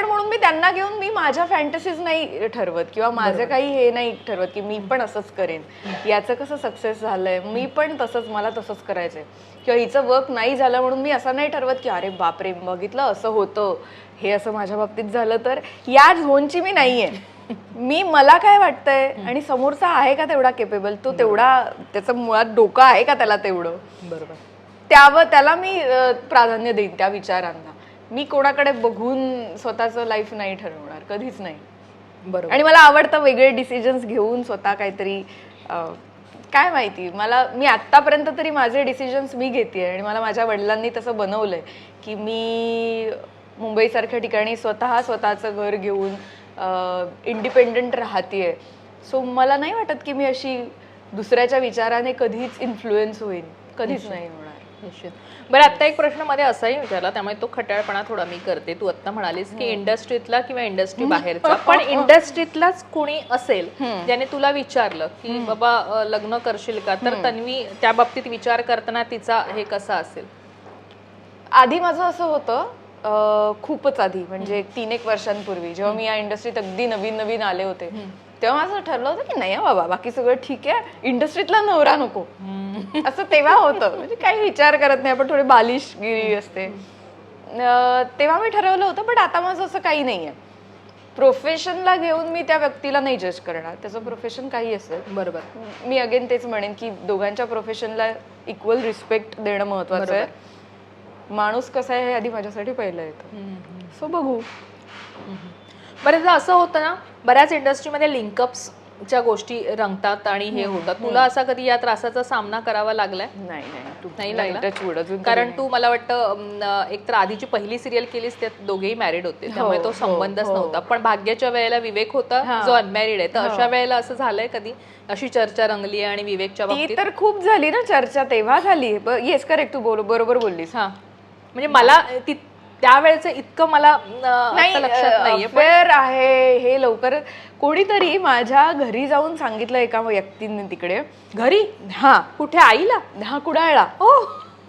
पण म्हणून मी त्यांना घेऊन मी माझ्या फॅन्टसीज नाही ठरवत किंवा माझं काही हे नाही ठरवत की मी पण असंच करेन. याचं कसं सक्सेस झालंय? मी पण तसंच मला तसंच करायचंय. किंवा हिचं वर्क नाही झालं म्हणून मी असं नाही ठरवत की अरे बापरे बघितलं असं होतं. हे असं माझ्या बाबतीत झालं तर या झोनची मी नाहीये. मी मला काय वाटतंय आणि समोरचा आहे का तेवढा केपेबल तो तेवढा त्याचं मुळात डोकं आहे का त्याला तेवढं? बरोबर. त्यावर त्याला मी प्राधान्य देईन त्या विचारांना. मी कोणाकडे बघून स्वतःचं लाईफ नाही ठरवणार कधीच नाही. बरोबर. आणि मला आवडतं वेगळे डिसिजन्स घेऊन स्वतः काहीतरी काय माहिती मला मी आत्तापर्यंत तरी माझे डिसिजन्स मी घेते आणि मला माझ्या वडिलांनी तसं बनवलंय की मी मुंबईसारख्या ठिकाणी स्वतः स्वतःचं घर घेऊन इंडिपेंडंट राहतेय. सो मला नाही वाटत की मी अशी दुसऱ्याच्या विचाराने कधीच इन्फ्लुएन्स होईन. कधीच नाही निश्चित. बरं आता एक प्रश्नमध्ये असाही विचारला त्यामुळे तो खट्याळपणा थोडा मी करते. तू आता म्हणालीस की इंडस्ट्रीतला किंवा इंडस्ट्री बाहेरचा पण इंडस्ट्रीतलाच कोणी असेल ज्याने तुला विचारलं की बाबा लग्न करशील का? तर तन्वी त्या बाबतीत विचार करताना तिचा हे कसा असेल? आधी माझं असं होतं खूपच आधी म्हणजे एक तीन एक वर्षांपूर्वी जेव्हा मी या इंडस्ट्रीत अगदी नवीन नवीन आले होते तेव्हा माझं ठरलं होतं की नाही बाबा बाकी सगळं ठीक आहे इंडस्ट्रीतला नवरा नको. असं तेव्हा होतं म्हणजे काही विचार करत नाही आपण थोडी बालिशगिरी असते. तेव्हा मी ठरवलं होतं बट आता माझं असं काही नाही आहे. प्रोफेशनला घेऊन मी त्या व्यक्तीला नाही जज करणार त्याचं प्रोफेशन काही असेल. बरोबर. मी अगेन तेच म्हणेन की दोघांच्या प्रोफेशनला इक्वल रिस्पेक्ट देणं महत्वाचं आहे. माणूस कसा आहे हे आधी माझ्यासाठी पहिलं येतं. सो बघू. बरेचदा असं होतं ना बऱ्याच इंडस्ट्रीमध्ये लिंकअप्स च्या गोष्टी रंगतात आणि हे होतात. तुला असा कधी या त्रासाचा सामना करावा लागलाय? नाही नाही तू नाही नाही लागला? कारण तू मला वाटतं एक तर आधीची पहिली सिरियल केलीस त्यात दोघेही मॅरिड होते. त्यामुळे तो संबंधच नव्हता. पण भाग्याच्या वेळेला विवेक होता जो अनमॅरिड आहे. तर अशा वेळेला असं झालंय कधी? अशी चर्चा रंगली आणि विवेकच्या बाबतीत? तर खूप झाली ना चर्चा तेव्हा झाली. येस करेक्ट तू बरोबर बोललीस. हा. म्हणजे मला ती त्यावेळेचं इतकं मला लक्षात नाहीये पण अफेअर आहे हे लवकर. कोणीतरी माझ्या घरी जाऊन सांगितलं एका व्यक्तीने तिकडे. घरी? हा. कुठे? आईला? हा कुडाळला. हो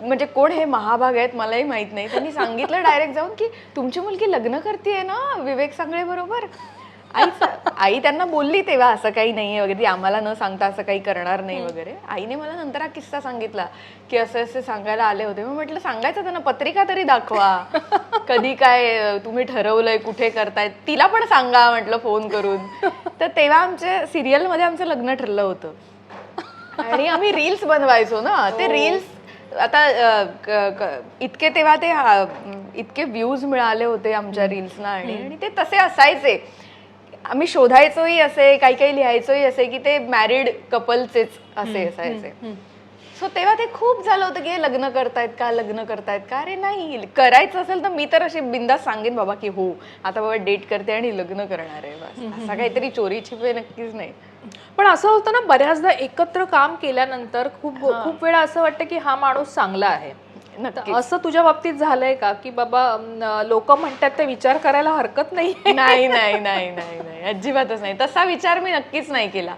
म्हणजे कोण हे महाभाग आहेत मलाही माहीत नाही. त्यांनी सांगितलं डायरेक्ट जाऊन की तुमची मुलगी लग्न करते ना विवेक सांगळे बरोबर? आई आई त्यांना बोलली तेव्हा असं काही नाहीये वगैरे ती आम्हाला न सांगता असं काही करणार नाही वगैरे. आईने मला नंतर हा किस्सा सांगितला की असं असं सांगायला आले होते. मग म्हटलं सांगायचं त्यांना पत्रिका तरी दाखवा. कधी काय तुम्ही ठरवलंय कुठे करताय तिला पण सांगा म्हटलं फोन करून. तर तेव्हा आमच्या सिरियलमध्ये आमचं लग्न ठरलं होतं. आणि आम्ही रील्स बनवायचो ना. ते रील्स आता इतके तेव्हा ते इतके व्ह्यूज मिळाले होते आमच्या रील्सना आणि ते तसे असायचे. आम्ही शोधायचोही असे काही काही लिहायचोही असे की ते मॅरिड कपलचेच असे असायचे. सो तेव्हा ते खूप झालं होतं की लग्न करतायत का? लग्न करतायत का? अरे नाही करायचं असेल तर मी तर अशी बिंदास सांगेन बाबा की हो आता बाबा डेट करते आणि लग्न करणार आहे बस. असा काहीतरी चोरी छिपे नक्कीच नाही. पण असं होतं ना बऱ्याचदा एकत्र काम केल्यानंतर खूप खूप वेळा असं वाटतं की हा माणूस चांगला आहे. नक्की असं तुझ्या बाबतीत झालंय का? की बाबा लोक म्हणतात ते विचार करायला हरकत नाही. नाही नाही नाही नाही नाही. अजिबातच नाही. तसा विचार मी नक्कीच नाही केला.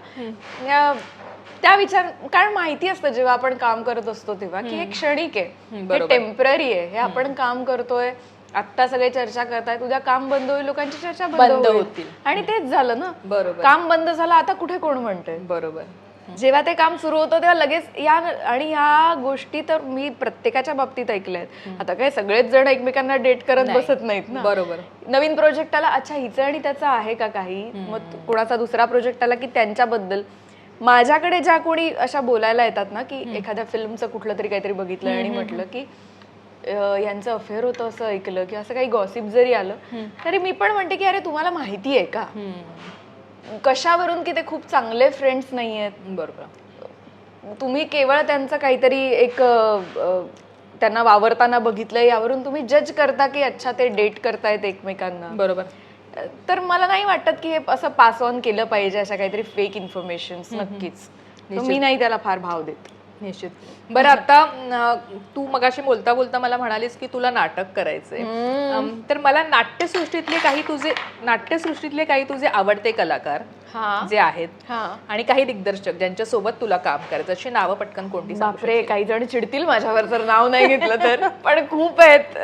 त्या विचार कारण माहिती असतं जेव्हा आपण काम करत असतो तेव्हा की हे क्षणिक आहे. हे टेंपररी आहे. हे आपण काम करतोय. आत्ता सगळे चर्चा करतायत उद्या काम बंद होईल लोकांची चर्चा बंद होतील. आणि तेच झालं ना. बरोबर. काम बंद झालं आता कुठे कोण म्हणतंय? बरोबर. जेव्हा ते काम सुरू होतं तेव्हा लगेच या आणि ह्या गोष्टी तर मी प्रत्येकाच्या बाबतीत ऐकल्या आहेत. आता काय सगळेच जण एकमेकांना डेट करत बसत नाहीत ना. बरोबर. नवीन प्रोजेक्ट आला अच्छा हिचं आणि त्याचं आहे का काही? मग कोणाचा दुसरा प्रोजेक्ट आला की त्यांच्याबद्दल? माझ्याकडे ज्या कोणी अशा बोलायला येतात ना की एखाद्या फिल्मचं कुठलं तरी काहीतरी बघितलं आणि म्हटलं की यांचं अफेअर होतं असं ऐकलं की असं काही गॉसिप जरी आलं तरी मी पण म्हणते की अरे तुम्हाला माहिती आहे का? कशावरून की ते खूप चांगले फ्रेंड्स नाही आहेत बरोबर. तुम्ही केवळ त्यांचं काहीतरी एक अ, त्यांना वावरताना बघितलं यावरून तुम्ही जज करता की अच्छा ते डेट करतायत एकमेकांना? बरोबर. तर मला नाही वाटत की हे असं पास ऑन केलं पाहिजे अशा काहीतरी फेक इन्फॉर्मेशन नक्कीच. तर मी नाही त्याला फार भाव देत. निश्चित. बरं आता तू मगाशी बोलता बोलता मला म्हणालीस की तुला नाटक करायचंय. तर मला नाट्यसृष्टीतले काही तुझे नाट्यसृष्टीतले काही तुझे आवडते कलाकार हा. जे आहेत हा. आणि काही दिग्दर्शक ज्यांच्या सोबत तुला काम करायचं अशी नावं पटकन कोणती बापरे काही जण चिडतील माझ्यावर जर नाव नाही घेतलं तर. पण खूप आहेत.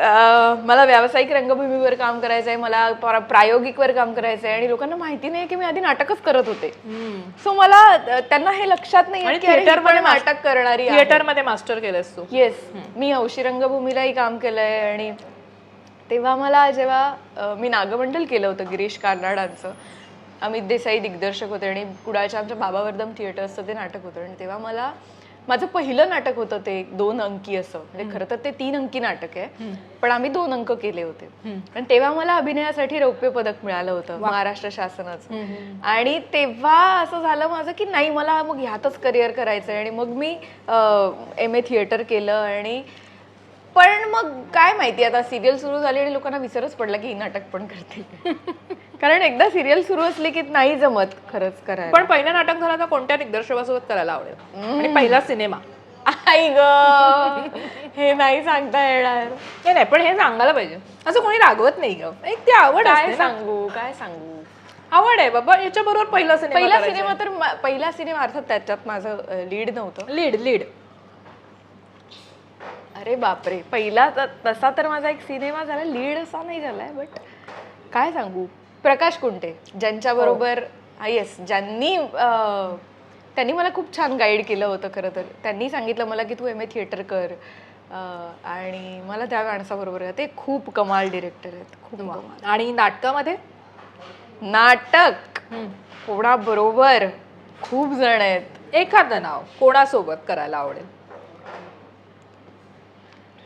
मला व्यावसायिक रंगभूमीवर काम करायचंय मला प्रा- प्रायोगिकवर काम करायचंय आणि लोकांना माहिती नाही की मी आधी नाटकच करत होते. सो मला त्यांना हे लक्षात नाही आणि की मध्ये करणारी आहे. थिएटरमध्ये मास्टर केलंस तू. येस मी हौशी रंगभूमीलाही काम केलंय आणि तेव्हा मला जेव्हा अं, मी नागमंडल केलं होतं गिरीश कार्नाडांचं अमित देसाई दिग्दर्शक होते आणि कुडाळच्या आमच्या बाबावर्धम थिएटर्सचं ते नाटक होतं आणि तेव्हा मला माझं पहिलं नाटक होतं ते दोन अंकी असं. म्हणजे खरं तर ते तीन अंकी नाटक आहे. पण आम्ही दोन अंक केले होते. आणि तेव्हा मला अभिनयासाठी रौप्य पदक मिळालं होतं महाराष्ट्र शासनाचं. आणि तेव्हा असं झालं माझं की नाही मला मग ह्यातच करिअर करायचंय. आणि मग मी एम ए थिएटर केलं आणि पण मग काय माहिती आता सिरियल सुरू झाली आणि लोकांना विसरच पडला की ही नाटक पण करते कारण एकदा सिरियल सुरू असली की नाही जमत खरंच करायला. पण पहिलं नाटक झालं तर कोणत्या दिग्दर्शकासोबत करायला आवडेल? आणि पहिला सिनेमा. आई ग हे नाही सांगता येणार. नाही नाही पण हे सांगायला पाहिजे. असं कोणी रागवत नाही ग. एक ती आवड ना. सांगू काय सांगू? आवड आहे बाबा याच्या बरोबर पहिला सिनेमा पहिला सिनेमा तर पहिला सिनेमा अर्थात त्याच्यात माझं लीड नव्हतं. Lead lead. अरे बापरे पहिला तसा तर माझा एक सिनेमा झाला लीड असा नाही झालाय बट काय सांगू? प्रकाश कुंटे ज्यांच्या बरोबर येस ज्यांनी अं, त्यांनी मला खूप छान गाईड केलं होतं खरं तर. त्यांनी सांगितलं मला की तू एम ए थिएटर कर आणि मला त्या माणसाबरोबर आहे. ते खूप कमाल डिरेक्टर आहेत. खूप कमाल. आणि नाटकामध्ये? नाटक. कोणाबरोबर? खूप जण आहेत. एखादं नाव कोणासोबत करायला आवडेल?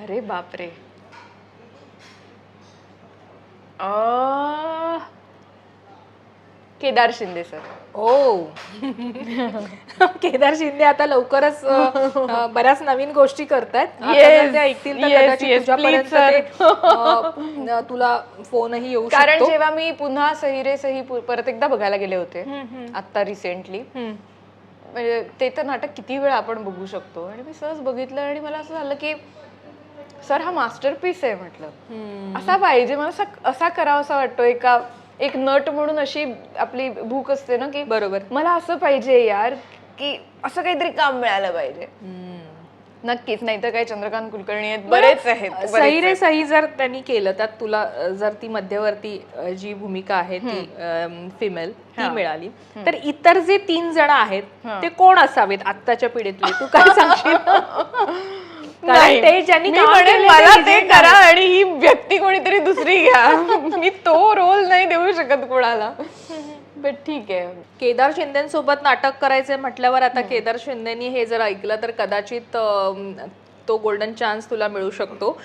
अरे बापरे. केदार शिंदे सर. ओ. केदार शिंदे आता लवकरच अ, बऱ्याच नवीन गोष्टी करतायत. आता Yes, जर ते ऐकतील तर yes, कदाचित yes, तुझ्यापर्यंत please, ते, अ, तुला फोनही येऊ कारण शकतो. जेव्हा मी पुन्हा सही रे सही पु- परत एकदा बघायला गेले होते आता रिसेंटली हम्म. म्हणजे ते तर नाटक किती वेळा आपण बघू शकतो. आणि मी सहज बघितलं आणि मला असं झालं की सर हा मास्टरपीस आहे म्हटलं. हम्म. असा पाहिजे मला असा असा करावा असा वाटतो एका एक नट म्हणून अशी आपली भूक असते ना की बरोबर. मला असं पाहिजे यार की असं काहीतरी काम मिळालं पाहिजे. नक्कीच नाही तर काही चंद्रकांत कुलकर्णी आहेत बरेच आहेत सही रे सही जर त्यांनी केलं त्यात तुला जर ती मध्यवर्ती जी भूमिका आहे ती फिमेल ती मिळाली. तर इतर जे तीन जण आहेत ते कोण असावेत आत्ताच्या पिढीतले तू काय सांगशील? कारण. ते ज्यांनी मी काम म्हणेन केलंय मला ते करा आणि ही व्यक्ती कोणीतरी दुसरी घ्या. मी तो रोल नाही देऊ शकत कोणाला. बट ठीक आहे. केदार शिंदेसोबत नाटक करायचे म्हटल्यावर आता केदार शिंदेनी हे जर ऐकलं तर कदाचित तो गोल्डन चान्स तुला मिळू शकतो.